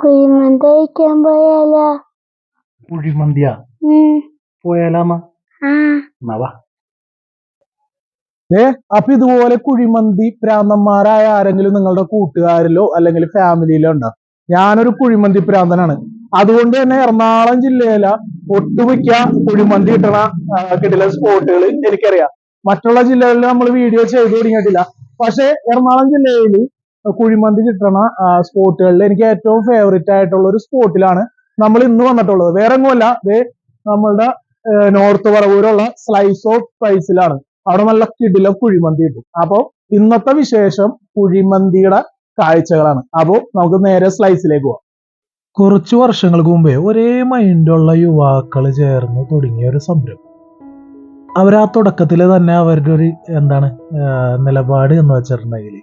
കുഴിമന്തി കഴിക്കാൻ പോയാലോ? കുഴിമന്തിയാ? ഉം. പോയാലാമ ആ. ഏ അപ്പൊ ഇതുപോലെ കുഴിമന്തി പ്രാന്തന്മാരായ ആരെങ്കിലും നിങ്ങളുടെ കൂട്ടുകാരിലോ അല്ലെങ്കിൽ ഫാമിലിയിലോ ഉണ്ടോ? ഞാനൊരു കുഴിമന്തി പ്രാന്തനാണ് അതുകൊണ്ട് തന്നെ എറണാകുളം ജില്ലയിലെ ഒട്ടുമിക്ക കുഴിമന്തി കിട്ടണ കിട്ടുന്ന സ്പോട്ടുകൾ എനിക്കറിയാം. മറ്റുള്ള ജില്ലകളിൽ നമ്മൾ വീഡിയോ ചെയ്തു തുടങ്ങിയിട്ടില്ല. പക്ഷെ എറണാകുളം ജില്ലയിൽ കുഴിമന്തി കിട്ടണ സ്പോട്ടുകളിൽ എനിക്ക് ഏറ്റവും ഫേവറേറ്റ് ആയിട്ടുള്ള ഒരു സ്പോട്ടിലാണ് നമ്മൾ ഇന്ന് വന്നിട്ടുള്ളത്. വേറെ ഒന്നുമല്ല ദേ നമ്മളുടെ നോർത്ത് പറവൂരുള്ള സ്ലൈസ് ഓഫ് പ്രൈസിലാണ് അവിടെ നല്ല കിടില കുഴിമന്തി കിട്ടും. അപ്പോൾ ഇന്നത്തെ വിശേഷം കുഴിമന്തിയുടെ കാഴ്ചകളാണ്. അപ്പോൾ നമുക്ക് നേരെ സ്ലൈസിലേക്ക് പോവാം. കുറച്ചു വർഷങ്ങൾക്ക് മുമ്പേ ഒരേ മൈൻഡുള്ള യുവാക്കൾ ചേർന്ന് തുടങ്ങിയ ഒരു സംരംഭം. അവർ ആ തുടക്കത്തിൽ തന്നെ അവരുടെ ഒരു എന്താണ് നിലപാട് എന്ന് വെച്ചിട്ടുണ്ടെങ്കിൽ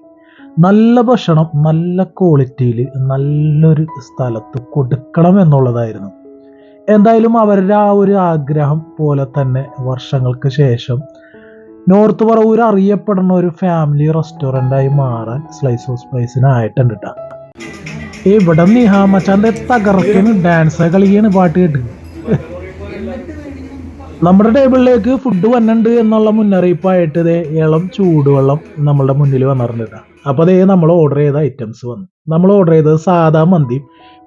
നല്ല ഭക്ഷണം നല്ല ക്വാളിറ്റിയിൽ നല്ലൊരു സ്ഥലത്ത് കൊടുക്കണം എന്നുള്ളതായിരുന്നു. എന്തായാലും അവരുടെ ആ ഒരു ആഗ്രഹം പോലെ തന്നെ വർഷങ്ങൾക്ക് ശേഷം നോർത്ത് പറവൂർ അറിയപ്പെടുന്ന ഒരു ഫാമിലി റെസ്റ്റോറന്റായി മാറാൻ സ്ലൈസ് ഓഫ് സ്പൈസിനായിട്ടുണ്ട് കേട്ടോ ഇവിടെ നിഹാ മച്ചാന്റെ തകർക്കണ് ഡാൻസ് കളിക്കാണ് പാട്ട് കേട്ട്. നമ്മുടെ ടേബിളിലേക്ക് ഫുഡ് വന്നിട്ടുണ്ട് എന്നുള്ള മുന്നറിയിപ്പായിട്ട് ഇളം ചൂടുവെള്ളം നമ്മളുടെ മുന്നിൽ വന്നിട്ടുണ്ട് ട്ടാ. അപ്പൊ അതേ നമ്മൾ ഓർഡർ ചെയ്ത ഐറ്റംസ് വന്നു. നമ്മൾ ഓർഡർ ചെയ്തത് സാധാ മന്തി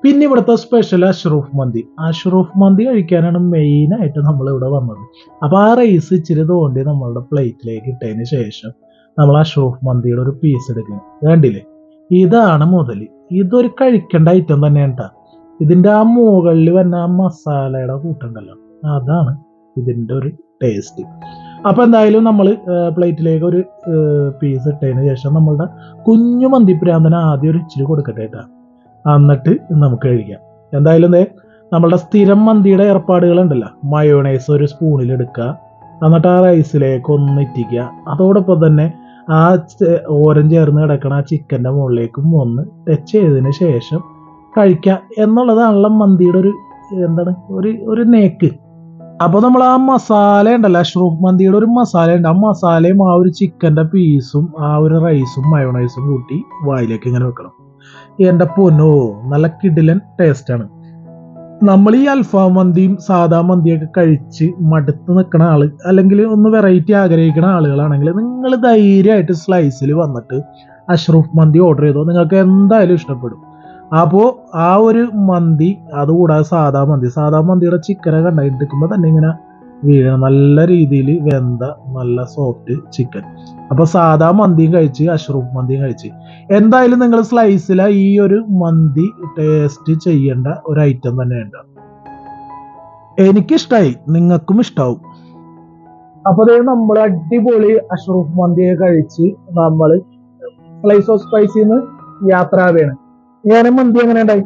പിന്നെ ഇവിടുത്തെ സ്പെഷ്യൽ അഷ്റൂഫ് മന്തി. അഷ്റൂഫ് മന്തി കഴിക്കാനാണ് മെയിൻ ആയിട്ട് നമ്മൾ ഇവിടെ വന്നത്. അപ്പോൾ ആ റൈസ് ഇച്ചിരി തോണ്ടി നമ്മളുടെ പ്ലേറ്റിലേക്ക് ഇട്ടതിന് ശേഷം നമ്മൾ അഷ്റൂഫ് മന്തിയുടെ ഒരു പീസ് എടുക്കണം. കണ്ടില്ലേ? ഇതാണ് മുതൽ ഇതൊരു കഴിക്കേണ്ട ഐറ്റം തന്നെയാണ് ട്ടാ. ഇതിന്റെ ആ മുകളിൽ വന്ന ആ മസാലയുടെ കൂട്ടുണ്ടല്ലോ. അതാണ് ഇതിന്റെ ഒരു ടേസ്റ്റ് അപ്പൊ എന്തായാലും നമ്മൾ പ്ലേറ്റിലേക്ക് ഒരു പീസ് ഇട്ടതിന് ശേഷം നമ്മളുടെ കുഞ്ഞു മന്തിപ്രാന്തന് ആദ്യം ഒരു ഇച്ചിരി കൊടുക്കട്ടെ കേട്ടാ എന്നിട്ട് നമുക്ക് കഴിക്കാം. എന്തായാലും ദേ നമ്മളുടെ സ്ഥിരം മന്തിയുടെ ഏർപ്പാടുകളുണ്ടല്ലോ. മയോണൈസ് ഒരു സ്പൂണിൽ എടുക്കുക. എന്നിട്ട് ആ റൈസിലേക്ക് ഒന്ന് ഇറ്റിക്കുക. അതോടൊപ്പം തന്നെ ആ ഓരം ചേർന്ന് കിടക്കണ ആ ചിക്കന്റെ മുകളിലേക്കും ഒന്ന് ടച്ച് ചെയ്തതിന് ശേഷം കഴിക്കുക എന്നുള്ളതാണല്ലോ മന്തിയുടെ ഒരു എന്താണ് ഒരു ഒരു നേക്ക് അപ്പൊ നമ്മൾ ആ മസാല ഉണ്ടല്ലോ അഷ്റൂഫ് മന്തിയുടെ ഒരു മസാല ഉണ്ട്. ആ മസാലയും ആ ഒരു ചിക്കന്റെ പീസും ആ ഒരു റൈസും മയോണൈസും കൂട്ടി വായിലേക്ക് ഇങ്ങനെ വെക്കണം. എന്റെ പൊന്നോ നല്ല കിടിലൻ ടേസ്റ്റ് ആണ്. നമ്മൾ ഈ അൽഫാം മന്തിയും സാധാ മന്തിയൊക്കെ കഴിച്ച് മടുത്ത് നിൽക്കുന്ന ആൾ അല്ലെങ്കിൽ ഒന്ന് വെറൈറ്റി ആഗ്രഹിക്കുന്ന ആളുകളാണെങ്കിൽ നിങ്ങൾ ധൈര്യമായിട്ട് സ്ലൈസിൽ വന്നിട്ട് അഷ്റൂഫ് മന്തി ഓർഡർ ചെയ്തോ. നിങ്ങൾക്ക് എന്തായാലും ഇഷ്ടപ്പെടും. അപ്പോൾ ആ ഒരു മന്തി അതുകൂടാതെ സാധാ മന്തി. സാധാ മന്തിയുടെ ചിക്കനെ കണ്ടെടുക്കുമ്പോൾ തന്നെ ഇങ്ങനെ വീഴണം. നല്ല രീതിയിൽ വെന്ത നല്ല സോഫ്റ്റ് ചിക്കൻ അപ്പൊ സാധാ മന്തിയും കഴിച്ച് അഷ്റൂഫ് മന്തിയും കഴിച്ച്. എന്തായാലും നിങ്ങൾ സ്ലൈസില ഈ ഒരു മന്തി ടേസ്റ്റ് ചെയ്യേണ്ട ഒരു ഐറ്റം തന്നെയുണ്ട്. എനിക്കിഷ്ടായി. നിങ്ങൾക്കും ഇഷ്ടാവും. അപ്പൊ അതേ നമ്മൾ അടിപൊളി അഷ്റൂഫ് മന്തിയെ കഴിച്ച് നമ്മൾ സ്ലൈസ് ഓഫ് സ്പൈസിന്ന് യാത്രാവേണ് ഞാൻ മന്തി എങ്ങനെ ഉണ്ടായി?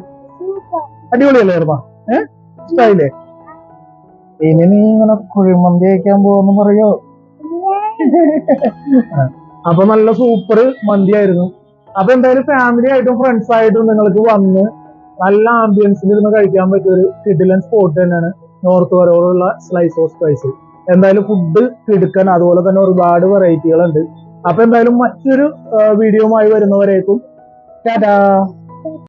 അടിപൊളിയല്ലേ ചെറുപ്പ? ഏ? ഇഷ്ടായില്ലേ? ഇനി നീ ഇങ്ങനെ കുഴിമന്തി കഴിക്കാൻ പോവെന്ന് പറയോ? അപ്പൊ നല്ല സൂപ്പർ മന്തി ആയിരുന്നു. അപ്പൊ എന്തായാലും ഫാമിലി ആയിട്ടും ഫ്രണ്ട്സ് ആയിട്ടും നിങ്ങൾക്ക് വന്ന് നല്ല ആംബിയൻസിൽ ഇരുന്ന് കഴിക്കാൻ പറ്റിയ ഒരു കിഡിലൻ സ്പോട്ട് തന്നെയാണ് നോർത്ത് വരോടുള്ള സ്ലൈസ് ഓഫ് സ്പൈസ് എന്തായാലും ഫുഡ് കിടുക്കാൻ അതുപോലെ തന്നെ ഒരുപാട് വെറൈറ്റികളുണ്ട് അപ്പൊ എന്തായാലും മറ്റൊരു വീഡിയോയുമായി വരുന്നവരേക്കും. ടാറ്റാ